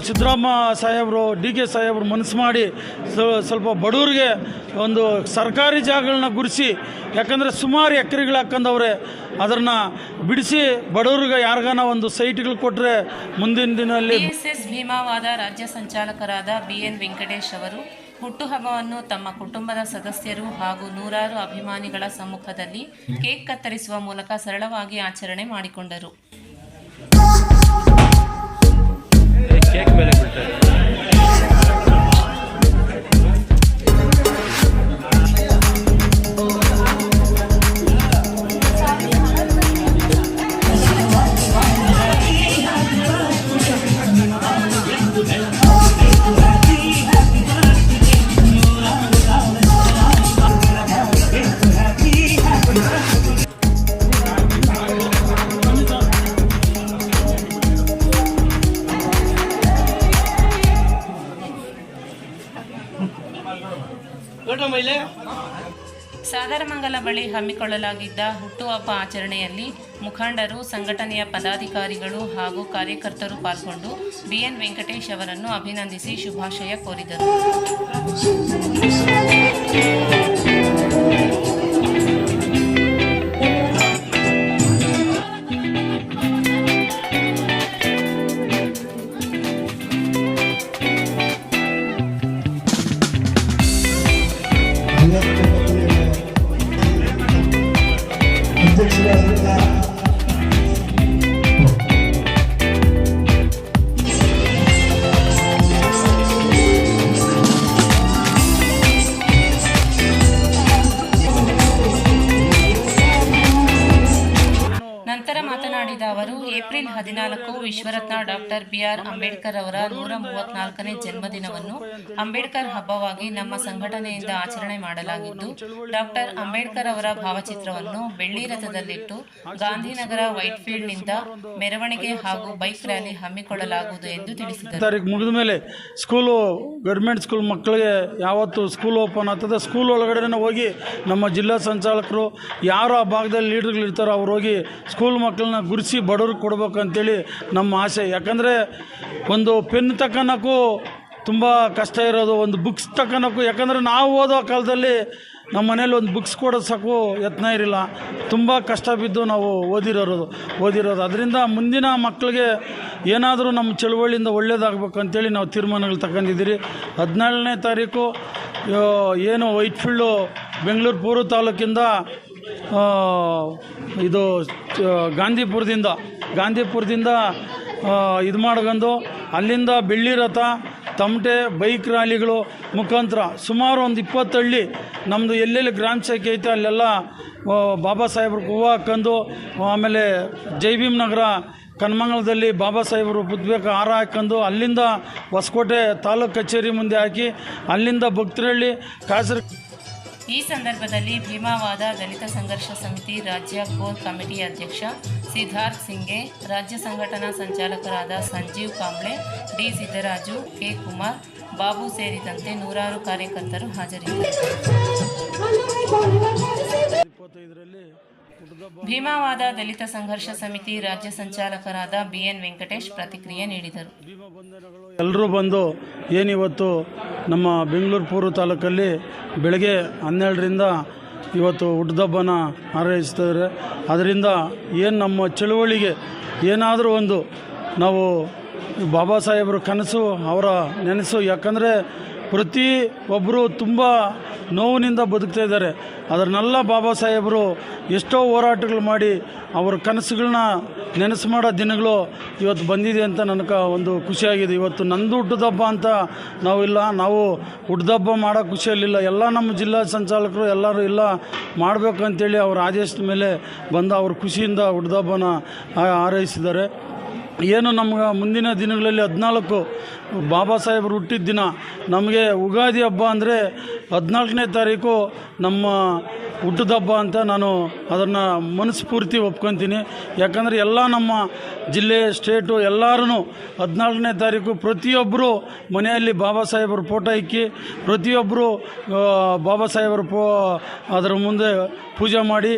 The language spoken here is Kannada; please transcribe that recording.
ಸಿದ್ದರಾಮ ಸಾಹೇಬರು, ಡಿ ಕೆ ಸಾಹೇಬರು ಮನಸ್ಸು ಮಾಡಿ ಸ್ವ- ಸ್ವಲ್ಪ ಬಡವ್ರಿಗೆ ಒಂದು ಸರ್ಕಾರಿ ಜಾಗಗಳನ್ನ ಗುರಿಸಿ ಯಾಕಂದರೆ ಸುಮಾರು ಎಕರೆಗಳು ಹಾಕ್ಕಂದವ್ರೆ ಅದನ್ನು ಬಿಡಿಸಿ ಬಡವ್ರಿಗೆ ಯಾರಿಗಾನ ಒಂದು ಸೈಟ್ಗಳು ಕೊಟ್ಟರೆ ಮುಂದಿನ ದಿನದಲ್ಲಿ ಎಸ್ ಭೀಮಾವಾದ ರಾಜ್ಯ ಸಂಚಾಲಕರಾದ ಬಿ ಎನ್ ವೆಂಕಟೇಶ್ ಅವರು ಹುಟ್ಟುಹಬ್ಬವನ್ನು ತಮ್ಮ ಕುಟುಂಬದ ಸದಸ್ಯರು ಹಾಗೂ ನೂರಾರು ಅಭಿಮಾನಿಗಳ ಸಮ್ಮುಖದಲ್ಲಿ ಕೇಕ್ ಕತ್ತರಿಸುವ ಮೂಲಕ ಸರಳವಾಗಿ ಆಚರಣೆ ಮಾಡಿಕೊಂಡರು. ಕೇಕ್ ಮೇಲೆ ಬೀಳ್ತಾರೆ ಸಾಗರಮಂಗಲ ಬಳಿ ಹಮ್ಮಿಕೊಳ್ಳಲಾಗಿದ್ದ ಹುಟ್ಟುಹಬ್ಬ ಆಚರಣೆಯಲ್ಲಿ ಮುಖಂಡರು, ಸಂಘಟನೆಯ ಪದಾಧಿಕಾರಿಗಳು ಹಾಗೂ ಕಾರ್ಯಕರ್ತರು ಪಾಲ್ಗೊಂಡು ಬಿಎನ್ ವೆಂಕಟೇಶ್ ಅವರನ್ನು ಅಭಿನಂದಿಸಿ ಶುಭಾಶಯ ಕೋರಿದರು. ಏಪ್ರಿಲ್ ಹದಿನಾಲ್ಕು ವಿಶ್ವರತ್ನ ಡಾಕ್ಟರ್ ಬಿಆರ್ ಅಂಬೇಡ್ಕರ್ ಅವರ ನೂರ ಮೂವತ್ನಾಲ್ಕನೇ ಜನ್ಮದಿನವನ್ನು ಅಂಬೇಡ್ಕರ್ ಹಬ್ಬವಾಗಿ ನಮ್ಮ ಸಂಘಟನೆಯಿಂದ ಆಚರಣೆ ಮಾಡಲಾಗಿದ್ದು, ಡಾಕ್ಟರ್ ಅಂಬೇಡ್ಕರ್ ಅವರ ಭಾವಚಿತ್ರವನ್ನು ಬೆಳ್ಳಿ ರಥದಲ್ಲಿಟ್ಟು ಗಾಂಧಿನಗರ ವೈಟ್ಫೀಲ್ಡ್ನಿಂದ ಮೆರವಣಿಗೆ ಹಾಗೂ ಬೈಕ್ ರ್ಯಾಲಿ ಹಮ್ಮಿಕೊಳ್ಳಲಾಗುವುದು ಎಂದು ತಿಳಿಸಿದರು. ತಾರೀಕು ಮುಗಿದ ಮೇಲೆ ಸ್ಕೂಲು, ಗೌರ್ಮೆಂಟ್ ಸ್ಕೂಲ್ ಮಕ್ಕಳಿಗೆ ಯಾವತ್ತು ಸ್ಕೂಲ್ ಓಪನ್ ಆಗ್ತದೆ. ಸ್ಕೂಲ್ ಒಳಗಡೆ ಹೋಗಿ ನಮ್ಮ ಜಿಲ್ಲಾ ಸಂಚಾಲಕರು ಯಾರು ಆ ಭಾಗದಲ್ಲಿ ಲೀಡರ್ಗಳು ಇರ್ತಾರೋ ಅವ್ರು ಹೋಗಿ ಸ್ಕೂಲ್ ಮಕ್ಕಳನ್ನ ಗುರುಸಿ ಬಡವ್ರಿಗೆ ಕೊಡ್ಬೇಕು ಅಂತೇಳಿ ನಮ್ಮ ಆಸೆ. ಯಾಕಂದರೆ ಒಂದು ಪೆನ್ ತಗೊಳಕ್ಕೂ ತುಂಬ ಕಷ್ಟ ಇರೋದು, ಒಂದು ಬುಕ್ಸ್ ತಗೊಳಕ್ಕೂ ಯಾಕಂದರೆ ನಾವು ಓದೋ ಕಾಲದಲ್ಲಿ ನಮ್ಮ ಮನೇಲಿ ಒಂದು ಬುಕ್ಸ್ ಕೊಡೋದು ಸಾಕು ಯತ್ನ ಇರಲಿಲ್ಲ. ತುಂಬ ಕಷ್ಟ ಬಿದ್ದು ನಾವು ಓದಿರೋದು ಓದಿರೋದು. ಅದರಿಂದ ಮುಂದಿನ ಮಕ್ಕಳಿಗೆ ಏನಾದರೂ ನಮ್ಮ ಚಳುವಳಿಯಿಂದ ಒಳ್ಳೇದಾಗಬೇಕು ಅಂತೇಳಿ ನಾವು ತೀರ್ಮಾನಗಳು ತಗೊಂಡಿದ್ದೀರಿ. ಹದಿನೇಳನೇ ತಾರೀಕು ಏನು ವೈಟ್ಫೀಲ್ಡು, ಬೆಂಗಳೂರು ಪೂರ್ವ ತಾಲೂಕಿಂದ ಇದು ಗಾಂಧಿಪುರದಿಂದ ಗಾಂಧಿಪುರದಿಂದ ಇದು ಮಾಡ್ಕೊಂಡು ಅಲ್ಲಿಂದ ಬೆಳ್ಳಿ ರಥ, ತಮಟೆ, ಬೈಕ್ ರ್ಯಾಲಿಗಳು ಮುಖಾಂತರ ಸುಮಾರು ಒಂದು ಇಪ್ಪತ್ತು ಹಳ್ಳಿ ನಮ್ಮದು ಎಲ್ಲೆಲ್ಲಿ ಗ್ರಾಮ ಶಾಖೆ ಐತೆ ಅಲ್ಲೆಲ್ಲ ಬಾಬಾ ಸಾಹೇಬ್ರ ಹೂವು ಹಾಕ್ಕೊಂಡು ಆಮೇಲೆ ಜೈ ಭೀಮ್ ನಗರ ಕನ್ಮಂಗಲದಲ್ಲಿ ಬಾಬಾ ಸಾಹೇಬರು ಬುದ್ಧಬೇಕು ಹಾರ ಹಾಕ್ಕೊಂಡು ಅಲ್ಲಿಂದ ಹೊಸಕೋಟೆ ತಾಲೂಕು ಕಚೇರಿ ಮುಂದೆ ಹಾಕಿ ಅಲ್ಲಿಂದ ಭಕ್ತರಳ್ಳಿ ಕಾಸರ ಈ ಸಂದರ್ಭದಲ್ಲಿ ಭೀಮಾವಾದ ದಲಿತ ಸಂಘರ್ಷ ಸಮಿತಿ ರಾಜ್ಯ ಕೋರ್ ಕಮಿಟಿ ಅಧ್ಯಕ್ಷ ಸಿದ್ಧಾರ್ಥ್ ಸಿಂಗೆ, ರಾಜ್ಯ ಸಂಘಟನಾ ಸಂಚಾಲಕರಾದ ಸಂಜೀವ್ ಕಾಂಬ್ಳೆ, ಡಿ ಸಿದ್ದರಾಜು, ಕೆ ಕುಮಾರ್, ಬಾಬು ಸೇರಿದಂತೆ ನೂರಾರು ಕಾರ್ಯಕರ್ತರು ಹಾಜರಿದ್ದರು. ಭೀಮಾವಾದ ದಲಿತ ಸಂಘರ್ಷ ಸಮಿತಿ ರಾಜ್ಯ ಸಂಚಾಲಕರಾದ ಬಿಎನ್ ವೆಂಕಟೇಶ್ ಪ್ರತಿಕ್ರಿಯೆ ನೀಡಿದರು. ಎಲ್ಲರೂ ಬಂದು ಏನಿವತ್ತು ನಮ್ಮ ಬೆಂಗಳೂರು ಪೂರ್ವ ತಾಲೂಕಲ್ಲಿ ಬೆಳಗ್ಗೆ ಹನ್ನೆರಡರಿಂದ ಇವತ್ತು ಹುಟ್ಟದಬ್ಬನ ಹಾರೈಸ್ತಾರೆ ಅದರಿಂದ ಏನು ನಮ್ಮ ಚಳುವಳಿಗೆ ಏನಾದರೂ ಒಂದು ನಾವು ಬಾಬಾ ಸಾಹೇಬ್ರ ಕನಸು ಅವರ ನೆನಸು. ಯಾಕಂದರೆ ಪ್ರತಿ ಒಬ್ಬರು ತುಂಬ ನೋವಿನಿಂದ ಬದುಕ್ತಾ ಇದ್ದಾರೆ. ಅದನ್ನೆಲ್ಲ ಬಾಬಾ ಸಾಹೇಬರು ಎಷ್ಟೋ ಹೋರಾಟಗಳು ಮಾಡಿ ಅವರ ಕನಸುಗಳನ್ನ ನೆನೆಸು ಮಾಡೋ ದಿನಗಳು ಇವತ್ತು ಬಂದಿದೆ ಅಂತ ನನಗೆ ಒಂದು ಖುಷಿಯಾಗಿದೆ. ಇವತ್ತು ನಂದು ಹುಟ್ಟದಬ್ಬ ಅಂತ ನಾವಿಲ್ಲ ನಾವು ಹುಟ್ಟದಬ್ಬ ಮಾಡೋ ಖುಷಿಯಲ್ಲಿಲ್ಲ. ಎಲ್ಲ ನಮ್ಮ ಜಿಲ್ಲಾ ಸಂಚಾಲಕರು ಎಲ್ಲರೂ ಇಲ್ಲ ಮಾಡಬೇಕು ಅಂತೇಳಿ ಅವ್ರ ಆದೇಶದ ಮೇಲೆ ಬಂದ ಅವ್ರ ಖುಷಿಯಿಂದ ಹುಟ್ಟದಬ್ಬನ ಹಾರೈಸಿದ್ದಾರೆ ಏನು ನಮ್ಗೆ ಮುಂದಿನ ದಿನಗಳಲ್ಲಿ ಹದಿನಾಲ್ಕು ಬಾಬಾ ಸಾಹೇಬರು ಹುಟ್ಟಿದ ದಿನ, ನಮಗೆ ಉಗಾದಿ ಹಬ್ಬ ಅಂದರೆ ಹದಿನಾಲ್ಕನೇ ತಾರೀಕು ನಮ್ಮ ಹುಟ್ಟದ ಹಬ್ಬ ಅಂತ ನಾನು ಅದನ್ನು ಮನಸ್ಫೂರ್ತಿ ಒಪ್ಕೊತೀನಿ. ಯಾಕಂದರೆ ಎಲ್ಲ ನಮ್ಮ ಜಿಲ್ಲೆ, ಸ್ಟೇಟು ಎಲ್ಲರೂ ಹದಿನಾಲ್ಕನೇ ತಾರೀಕು ಪ್ರತಿಯೊಬ್ಬರು ಮನೆಯಲ್ಲಿ ಬಾಬಾ ಸಾಹೇಬರ ಫೋಟೋ ಇಕ್ಕಿ ಪ್ರತಿಯೊಬ್ಬರು ಬಾಬಾ ಸಾಹೇಬರು ಪೋ ಅದರ ಮುಂದೆ ಪೂಜೆ ಮಾಡಿ